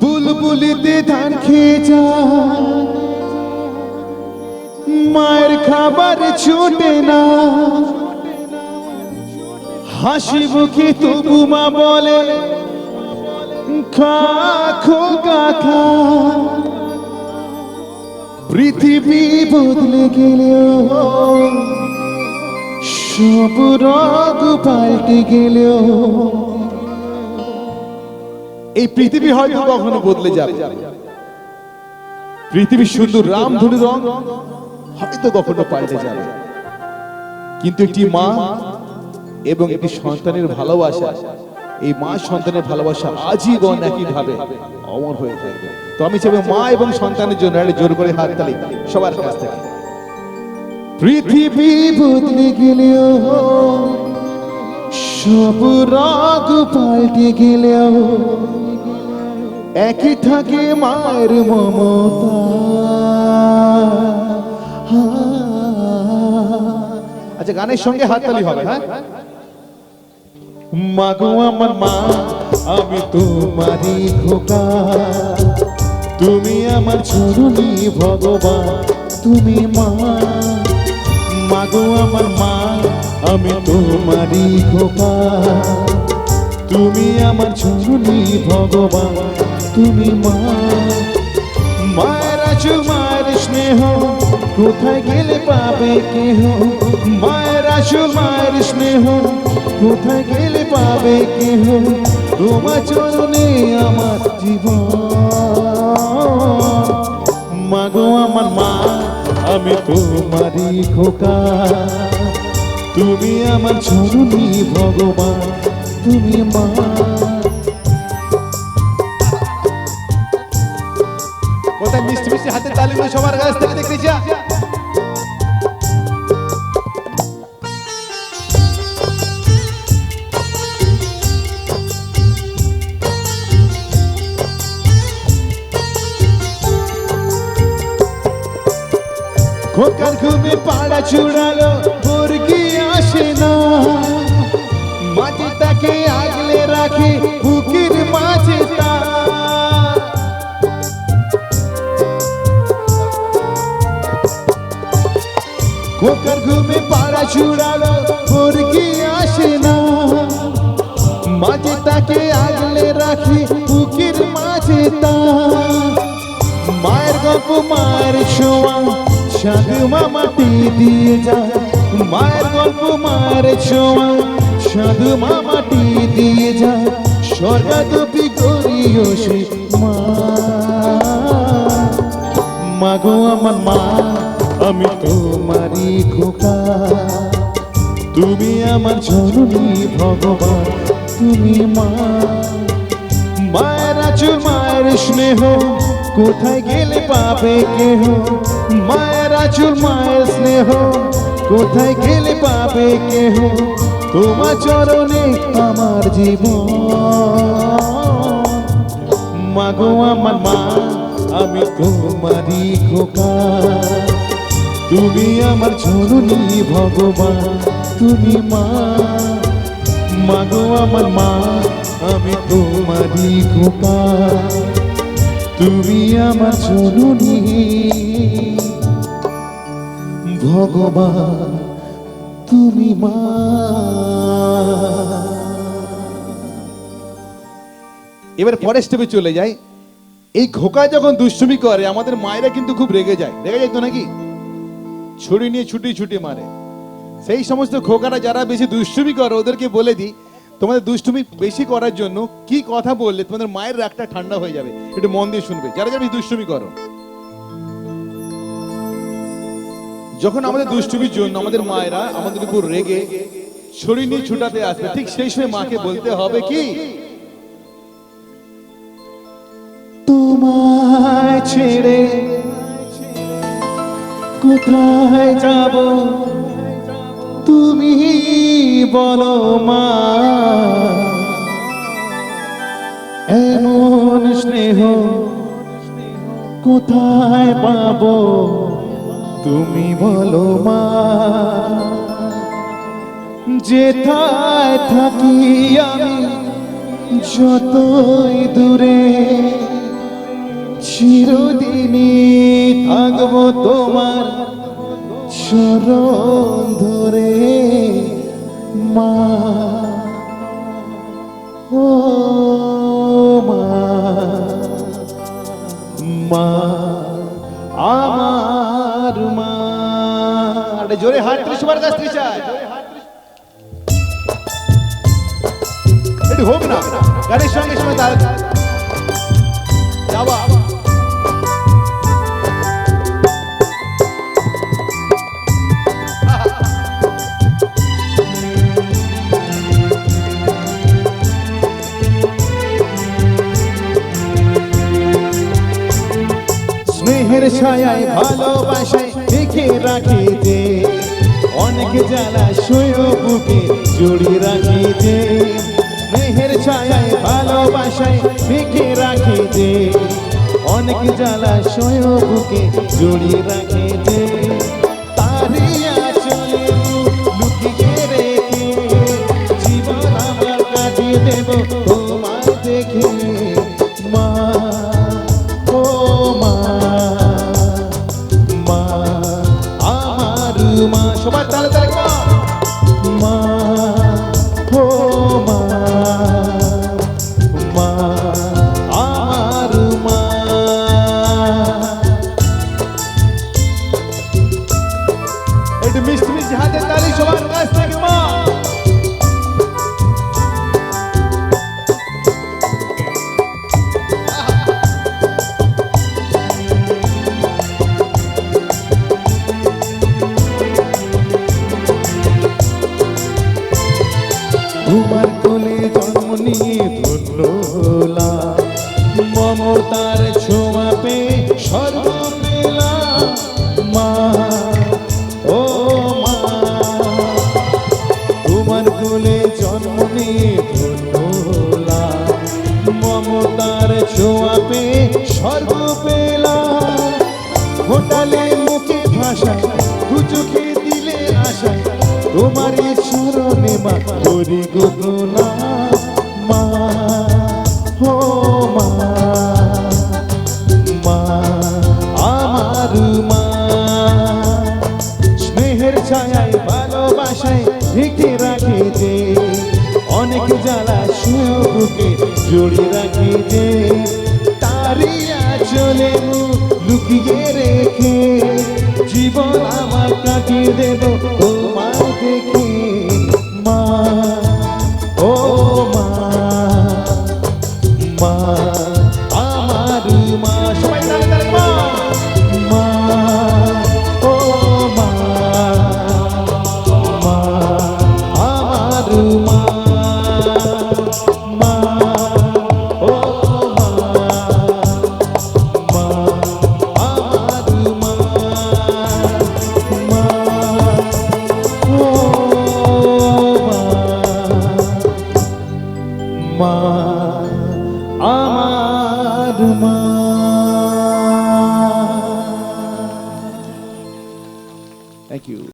বুলবুলিতে ধান খেয়ে যা মায়ের খাবার ছোটে না। হাসি মুখে তবু মা বলে খা। পৃথিবী বদলে গেলেও সব রগ পাল্টে গেলেও এই পৃথিবী হয়তো কখনো বদলে যাবে। পৃথিবীর সুন্দর রামধনু রং হয়তো কখনো পাল্টে যাবে। কিন্তু একটি মা এবং একটি সন্তানের ভালোবাসা এই মা সন্তানের ভালোবাসা আজীবন একই ভাবে অমর হয়ে থাকবে। তো আমি চাইব মা এবং সন্তানের জন্য একটা জোর করে হাত তালি সবার কাছ থেকে। পৃথিবী বদলে গেলেও সব রাগ পাল্টে গেলেও একই থাকে মায়ের মমতা। আচ্ছা গানের সঙ্গে হাততালি হবে হ্যাঁ? মাগো আমার মা, আমি তোমারই খোকা। তুমি আমার চরণী ভগবান, তুমি মা। মাগো আমার মা আমি তোমারই খোকা। তুমি আমার চরণী ভগবান, তুমি মা। মায়ের আছো, মায়ের স্নেহ, কোথায় গেলে পাবে কেহ? মায়ের আছো, মায়ের স্নেহ, কোথায় গেলে পাবে কেহ? তোমার চরণে আমার জীবন। মাগো আমার মা, আমি তোমারই খোকা। তুমি আমার চরণী ভগবান তুমি মা। কোথায় মিষ্টি মিষ্টি হাতে তালিগুলো সবার কাছ থেকে দেখেছি খোকার ঘুমে পাড়া চুড়ালো মাটি তাকে আগলে রাখে বুকের মাঝে তার খোকার ঘুমে পাড়া চুড়ালো মুরগি আসে না মাঝে তাকে আগলে রাখি বুকের মাঝে তা মায়ের গল্প মায়ের ছোঁয়া সাধু মামাটি দিয়ে যায় মায়ের গল্প মায়ের ছোঁয়া সাধু মামাটি দিয়ে যায় স্বর্গাদপি করিও সে মা। মাগো আমার মা, আমি তোমারই খোকা। তুমি আমার জননী ভগবান, তুমি মা। মায়ের আচুর মায়ের স্নেহ, কোথায় গেলে পাবে কেহ? মায়ের আচুর মায়ের স্নেহ, কোথায় গেলে পাবে কেহ? তোমার চরণে আমার জীবন। মাগো আমার মা, আমি তোমারই খোকা। তুমি আমার জননী ভগবান, তুমি মা। মাগো আমার মা, আমি তোমারই খোকা। তুমি আমার জননী ভগবান। তুমি মা। এবার পরের স্টেপে চলে যাই। এই খোকা যখন দুষ্টুমি করে, আমাদের মায়েরা কিন্তু খুব রেগে যায়। রেগে যায় তো নাকি? ছুরি নিয়ে ছুটি ছুটি মারে। সেই সমস্ত খোকারা যারা বেশি দুষ্টুমি করে, ওদেরকে বলে দিই, তোমাদের দুষ্টুমি বেশি করার জন্য কি কথা বললে তোমাদের মায়ের রাগটা ঠান্ডা হয়ে যাবে। একটু মন দিয়ে শুনবে। যারা যারা দুষ্টুমি করো। যখন আমাদের দুষ্টুমির জন্য আমাদের মায়েরা আমাদের উপর রেগে ছড়ি নিয়ে ছুটাতে আসবে, ঠিক সেই সময় মাকে বলতে হবে কি? তোমায় ছেড়ে কোথায় যাব? তুমি বলো মা। এমন স্নেহ কোথায় পাবো? তুমি বলো মা যেথায় থাকি আমি যতই দূরে চিরদিনই থাকব তোমার চরণ। চাই একটু হোক না গানের সঙ্গে সঙ্গে তার যাবা স্নেহের ছায়ায় ভালোবাসায় দেখে রাখি যে অনেক জ্বালা সয় বুকে জড়িয়ে রাখি যে, স্নেহের ছায়ায়, ভালোবাসায় দেখে রাখি যে, অনেক জ্বালা সয় বুকে জড়িয়ে রাখি যে তারিয়া চলে লুকিয়ে রেখে আমার কাটিয়ে দেব, তোমার দেখে। মমতার ছোঁয়া পে স্বর্গ পেলাম মা, ও মা। তোমার কোলে জন্ম নিয়ে হলাম মমতার ছোঁয়া পেয়ে স্বর্গ পেলাম ঘোটালে মুখে সুখে জড়ি রাখি দে তারিয়া চলে লুকিয়ে রেখে জীবন আমার কাটিয়ে দেব।